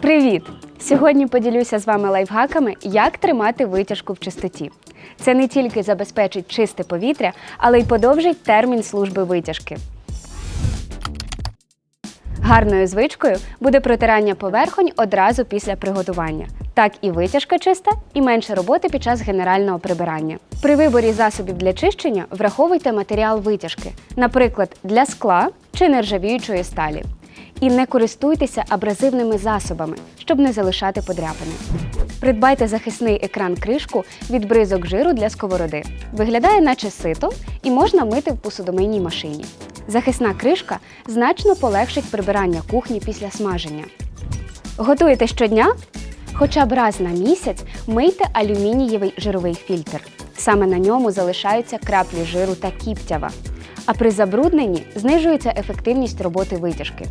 Привіт! Сьогодні поділюся з вами лайфхаками, як тримати витяжку в чистоті. Це не тільки забезпечить чисте повітря, але й подовжить термін служби витяжки. Гарною звичкою буде протирання поверхонь одразу після приготування. Так і витяжка чиста, і менше роботи під час генерального прибирання. При виборі засобів для чищення враховуйте матеріал витяжки, наприклад, для скла чи нержавіючої сталі. І не користуйтеся абразивними засобами, щоб не залишати подряпини. Придбайте захисний екран-кришку від бризок жиру для сковороди. Виглядає наче сито і можна мити в посудомийній машині. Захисна кришка значно полегшить прибирання кухні після смаження. Готуєте щодня? Хоча б раз на місяць мийте алюмінієвий жировий фільтр. Саме на ньому залишаються краплі жиру та кіптява. А при забрудненні знижується ефективність роботи витяжки.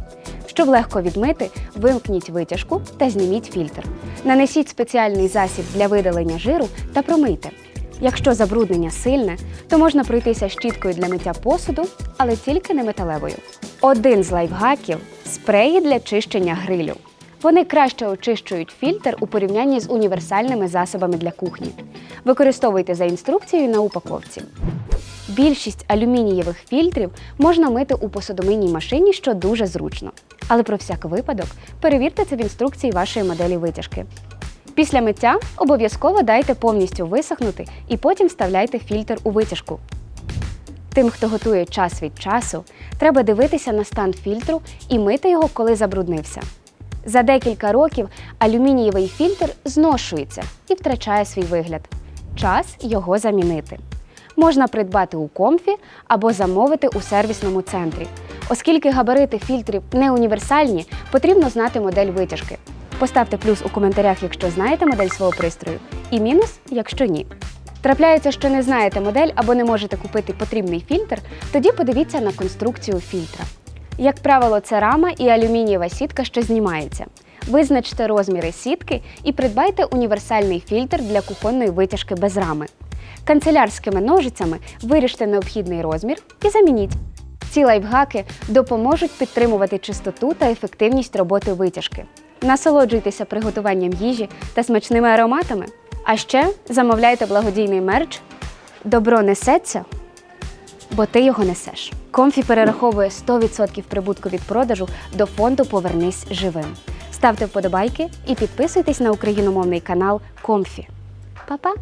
Щоб легко відмити, вимкніть витяжку та зніміть фільтр. Нанесіть спеціальний засіб для видалення жиру та промийте. Якщо забруднення сильне, то можна пройтися щіткою для миття посуду, але тільки не металевою. Один з лайфхаків спреї для чищення грилю. Вони краще очищують фільтр у порівнянні з універсальними засобами для кухні. Використовуйте за інструкцією на упаковці. Більшість алюмінієвих фільтрів можна мити у посудомийній машині, що дуже зручно. Але про всяк випадок перевірте це в інструкції вашої моделі витяжки. Після миття обов'язково дайте повністю висохнути і потім вставляйте фільтр у витяжку. Тим, хто готує час від часу, треба дивитися на стан фільтру і мити його, коли забруднився. За декілька років алюмінієвий фільтр зношується і втрачає свій вигляд. Час його замінити. Можна придбати у комфі або замовити у сервісному центрі. Оскільки габарити фільтрів не універсальні, потрібно знати модель витяжки. Поставте плюс у коментарях, якщо знаєте модель свого пристрою, і мінус, якщо ні. Трапляється, що не знаєте модель або не можете купити потрібний фільтр, тоді подивіться на конструкцію фільтра. Як правило, це рама і алюмінієва сітка, що знімається. Визначте розміри сітки і придбайте універсальний фільтр для кухонної витяжки без рами. Канцелярськими ножицями виріжте необхідний розмір і замініть. Ці лайфхаки допоможуть підтримувати чистоту та ефективність роботи витяжки. Насолоджуйтеся приготуванням їжі та смачними ароматами. А ще замовляйте благодійний мерч Добро несеться, бо ти його несеш. Комфі перераховує 100% прибутку від продажу до фонду Повернись живим. Ставте вподобайки і підписуйтесь на україномовний канал Комфі. Па-па!